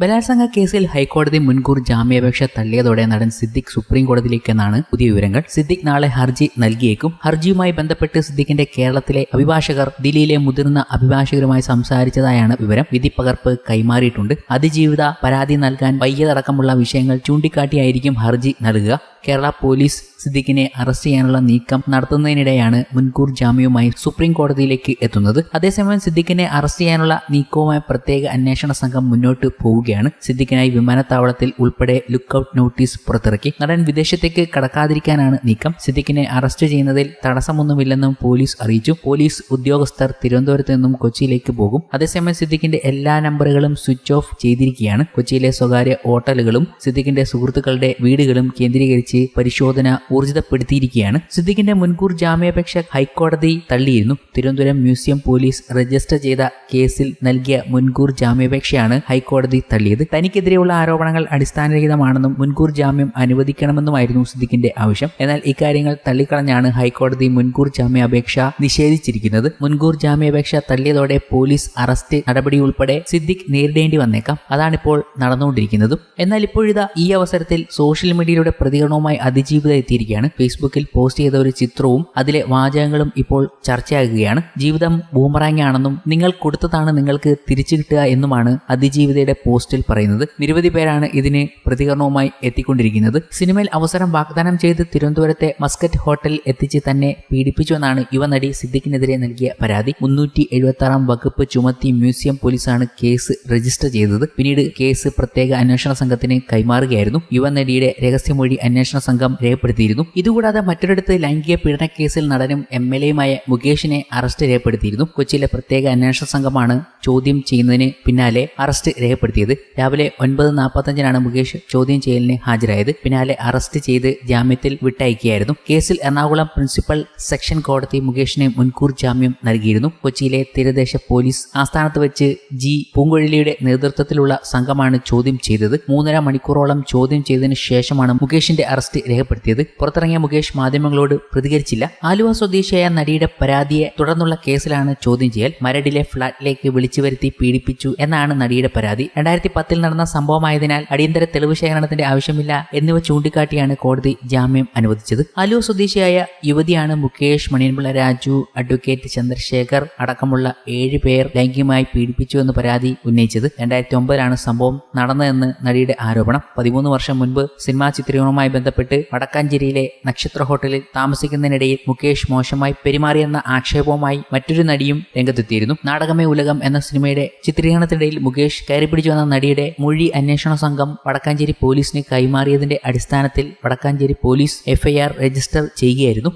ബലാത്സംഗ കേസിൽ ഹൈക്കോടതി മുൻകൂർ ജാമ്യാപേക്ഷ തള്ളിയതോടെ നടൻ സിദ്ദിഖ് സുപ്രീം കോടതിയിലേക്കെന്നാണ് പുതിയ വിവരങ്ങൾ. സിദ്ദിഖ് നാളെ ഹർജി നൽകിയേക്കും. ഹർജിയുമായി ബന്ധപ്പെട്ട് സിദ്ദിഖിന്റെ കേരളത്തിലെ അഭിഭാഷകർ ദില്ലിയിലെ മുതിർന്ന അഭിഭാഷകരുമായി സംസാരിച്ചതായാണ് വിവരം. വിധി പകർപ്പ് കൈമാറിയിട്ടുണ്ട്. അതിജീവിത പരാതി നൽകാൻ വയ്യതടക്കമുള്ള വിഷയങ്ങൾ ചൂണ്ടിക്കാട്ടിയായിരിക്കും ഹർജി നൽകുക. കേരള പോലീസ് സിദ്ദിഖിനെ അറസ്റ്റ് ചെയ്യാനുള്ള നീക്കം നടത്തുന്നതിനിടെയാണ് മുൻകൂർ ജാമ്യവുമായി സുപ്രീം കോടതിയിലേക്ക് എത്തുന്നത്. അതേസമയം സിദ്ദിഖിനെ അറസ്റ്റ് ചെയ്യാനുള്ള നീക്കവുമായി പ്രത്യേക അന്വേഷണ സംഘം മുന്നോട്ട് പോവുകയാണ്. സിദ്ദിഖിനായി വിമാനത്താവളത്തിൽ ഉൾപ്പെടെ ലുക്കൌട്ട് നോട്ടീസ് പുറത്തിറക്കി. നടൻ വിദേശത്തേക്ക് കടക്കാതിരിക്കാനാണ് നീക്കം. സിദ്ദിഖിനെ അറസ്റ്റ് ചെയ്യുന്നതിൽ തടസ്സമൊന്നുമില്ലെന്നും പോലീസ് അറിയിച്ചു. പോലീസ് ഉദ്യോഗസ്ഥർ തിരുവനന്തപുരത്ത് നിന്നും കൊച്ചിയിലേക്ക് പോകും. അതേസമയം സിദ്ദിഖിന്റെ എല്ലാ നമ്പറുകളും സ്വിച്ച് ഓഫ് ചെയ്തിരിക്കുകയാണ്. കൊച്ചിയിലെ സ്വകാര്യ ഹോട്ടലുകളും സിദ്ദിഖിന്റെ സുഹൃത്തുക്കളുടെ വീടുകളും കേന്ദ്രീകരിച്ച് പരിശോധന ഊർജിതപ്പെടുത്തിയിരിക്കുകയാണ്. സിദ്ദിഖിന്റെ മുൻകൂർ ജാമ്യാപേക്ഷ ഹൈക്കോടതി തള്ളിയിരുന്നു. തിരുവനന്തപുരം മ്യൂസിയം പോലീസ് രജിസ്റ്റർ ചെയ്ത കേസിൽ നൽകിയ മുൻകൂർ ജാമ്യാപേക്ഷയാണ് ഹൈക്കോടതി തള്ളിയത്. തനിക്കെതിരെയുള്ള ആരോപണങ്ങൾ അടിസ്ഥാനരഹിതമാണെന്നും മുൻകൂർ ജാമ്യം അനുവദിക്കണമെന്നുമായിരുന്നു സിദ്ദിഖിന്റെ ആവശ്യം. എന്നാൽ ഇക്കാര്യങ്ങൾ തള്ളിക്കളഞ്ഞാണ് ഹൈക്കോടതി മുൻകൂർ ജാമ്യാപേക്ഷ നിഷേധിച്ചിരിക്കുന്നത്. മുൻകൂർ ജാമ്യാപേക്ഷ തള്ളിയതോടെ പോലീസ് അറസ്റ്റ് നടപടി ഉൾപ്പെടെ സിദ്ദിഖ് നേരിടേണ്ടി വന്നേക്കാം. അതാണിപ്പോൾ നടന്നുകൊണ്ടിരിക്കുന്നതും. എന്നാൽ ഇപ്പോഴിതാ ഈ അവസരത്തിൽ സോഷ്യൽ മീഡിയയിലൂടെ പ്രതികരണവുമായി അതിജീവിത എത്തിയിരിക്കുകയാണ്. ഫേസ്ബുക്കിൽ പോസ്റ്റ് ചെയ്ത ഒരു ചിത്രവും അതിലെ വാചകങ്ങളും ഇപ്പോൾ ചർച്ചയാകുകയാണ്. ജീവിതം ബൂമറാങ് ആണെന്നും നിങ്ങൾ കൊടുത്തതാണ് നിങ്ങൾക്ക് തിരിച്ചു കിട്ടുക എന്നുമാണ് അതിജീവിതയുടെ പോസ്റ്റിൽ പറയുന്നത്. നിരവധി പേരാണ് ഇതിന് പ്രതികരണവുമായി എത്തിക്കൊണ്ടിരിക്കുന്നത്. സിനിമയിൽ അവസരം വാഗ്ദാനം ചെയ്ത് തിരുവനന്തപുരത്തെ മസ്കറ്റ് ഹോട്ടലിൽ എത്തിച്ച് തന്നെ പീഡിപ്പിച്ചുവെന്നാണ് യുവനടി സിദ്ദിഖിനെതിരെ നൽകിയ പരാതി. മുന്നൂറ്റി എഴുപത്തി ആറാം വകുപ്പ് ചുമത്തി മ്യൂസിയം പോലീസാണ് കേസ് രജിസ്റ്റർ ചെയ്തത്. പിന്നീട് കേസ് പ്രത്യേക അന്വേഷണ സംഘത്തിന് കൈമാറുകയായിരുന്നു. യുവനടിയുടെ രഹസ്യമൊഴി അന്വേഷണ സംഘം രേഖപ്പെടുത്തിയിരുന്നു. ഇതുകൂടാതെ മറ്റൊരിടത്ത് ലൈംഗിക പീഡന കേസിൽ നടനും എം എൽ എയുമായ മുകേഷിനെ അറസ്റ്റ് രേഖപ്പെടുത്തിയിരുന്നു. കൊച്ചിയിലെ പ്രത്യേക അന്വേഷണ സംഘമാണ് ചോദ്യം ചെയ്യുന്നതിന് പിന്നാലെ അറസ്റ്റ് രേഖപ്പെടുത്തിയത്. രാവിലെ ഒൻപത് നാൽപ്പത്തഞ്ചിനാണ് മുകേഷ് ചോദ്യം ചെയ്യലിന് ഹാജരായത്. പിന്നാലെ അറസ്റ്റ് ചെയ്ത് ജാമ്യത്തിൽ വിട്ടയക്കുകയായിരുന്നു. കേസിൽ എറണാകുളം പ്രിൻസിപ്പൽ സെക്ഷൻ കോടതി മുകേഷിന് മുൻകൂർ ജാമ്യം നൽകിയിരുന്നു. കൊച്ചിയിലെ തീരദേശ പോലീസ് ആസ്ഥാനത്ത് വെച്ച് ജി പൂങ്കൊഴിലിയുടെ നേതൃത്വത്തിലുള്ള സംഘമാണ് ചോദ്യം ചെയ്തത്. മൂന്നര മണിക്കൂറോളം ചോദ്യം ചെയ്തതിനു ശേഷമാണ് മുകേഷിന്റെ അറസ്റ്റ് രേഖപ്പെടുത്തിയത്. പുറത്തിറങ്ങിയ മുകേഷ് മാധ്യമങ്ങളോട് പ്രതികരിച്ചില്ല. ആലുവ സ്വദേശിയായ നടിയുടെ പരാതിയെ തുടർന്നുള്ള കേസിലാണ് ചോദ്യം ചെയ്യൽ. മരടിലെ ഫ്ളാറ്റിലേക്ക് വിളിച്ചു വരുത്തി പീഡിപ്പിച്ചു എന്നാണ് നടിയുടെ പരാതി. രണ്ടായിരത്തി പത്തിൽ നടന്ന സംഭവമായതിനാൽ അടിയന്തര തെളിവ് ശേഖരണത്തിന്റെ ആവശ്യമില്ല എന്നിവ ചൂണ്ടിക്കാട്ടിയാണ് കോടതി ജാമ്യം അനുവദിച്ചത്. ആലുവ സ്വദേശിയായ യുവതിയാണ് മുകേഷ് മണിയൻപിള്ള രാജു അഡ്വക്കേറ്റ് ചന്ദ്രശേഖർ അടക്കമുള്ള ഏഴ് പേർ ലൈംഗികമായി പീഡിപ്പിച്ചു എന്ന് പരാതി ഉന്നയിച്ചത്. രണ്ടായിരത്തി ഒമ്പതിലാണ് സംഭവം നടന്നതെന്ന് നടിയുടെ ആരോപണം. പതിമൂന്ന് വർഷം മുൻപ് സിനിമാ ചിത്രീകരണവുമായി ബന്ധപ്പെട്ട് വടക്കാഞ്ചേരിയിലെ നക്ഷത്ര ഹോട്ടലിൽ താമസിക്കുന്നതിനിടയിൽ മുകേഷ് മോശമായി പെരുമാറിയെന്ന ആക്ഷേപവുമായി മറ്റൊരു നടിയും രംഗത്തെത്തിയിരുന്നു. നാടകമേ ഉലകം എന്ന സിനിമയുടെ ചിത്രീകരണത്തിനിടയിൽ മുകേഷ് കയറിപ്പിടിച്ചു വന്ന നടിയുടെ മൊഴി അന്വേഷണ സംഘം വടക്കാഞ്ചേരി പോലീസിന് കൈമാറിയതിന്റെ അടിസ്ഥാനത്തിൽ വടക്കാഞ്ചേരി പോലീസ് എഫ്ഐആർ രജിസ്റ്റർ ചെയ്യുകയായിരുന്നു.